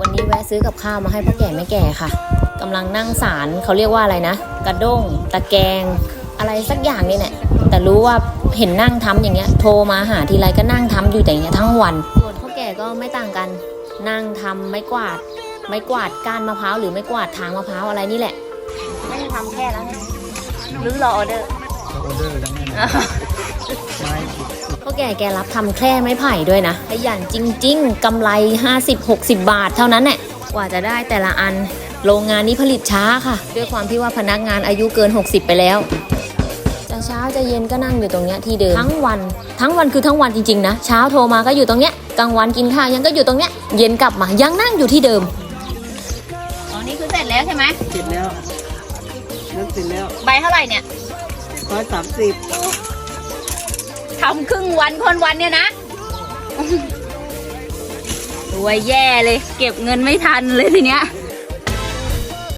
วันนี้แวะซื้อกับข้าวมาให้พ่อแก่แม่แก่ค่ะกำลังนั่งสารเขาเรียกว่าอะไรนะ กระด้ง ตะแกรงอะไรสักอย่างนี่แหละแต่รู้ว่าเห็นนั่งทำอย่างเงี้ย โทรมาหาทีไรก็นั่งทำอยู่แต่อย่างเงี้ยทั้งวันส่วนพ่อแก่ก็ไม่ต่างกัน นั่งทำไม้กวาด ไม้กวาดก้านมะพร้าวหรือไม้กวาดทางมะพร้าวอะไรนี่แหละไม่ได้ทำแค่แล้วไงหรือรอออเดอร์ออเดอร์ทั้งนั้นไม้ พ่อแก่แกรับทำแคร่ไม้ไผ่ด้วยนะขยันจริง ๆกำไร 50-60 บาทเท่านั้นแหละกว่าจะได้แต่ละอันโรงงานนี้ผลิตช้าค่ะ ด้วยความที่ว่าพนักงานอายุเกิน 60 ไปแล้วจะเช้าจะเย็นก็นั่งอยู่ตรงเนี้ยที่เดิมทั้งวัน ทั้งวันคือทั้งวันจริงๆนะเช้าโทรมาก็อยู่ตรงเนี้ยกลางวันกินข้าวยังก็อยู่ตรงเนี้ยเย็นกลับมายังนั่งอยู่ที่เดิมอ๋อนี่คือเสร็จแล้วใช่ไหมเสร็จแล้วเลิกเสร็จแล้วใบเท่าไหร่เนี่ยร้อยสามสิบทำครึ่งวันคนวันเนี่ยนะรวยแย่เลย เก็บเงินไม่ทันเลยทีเนี้ย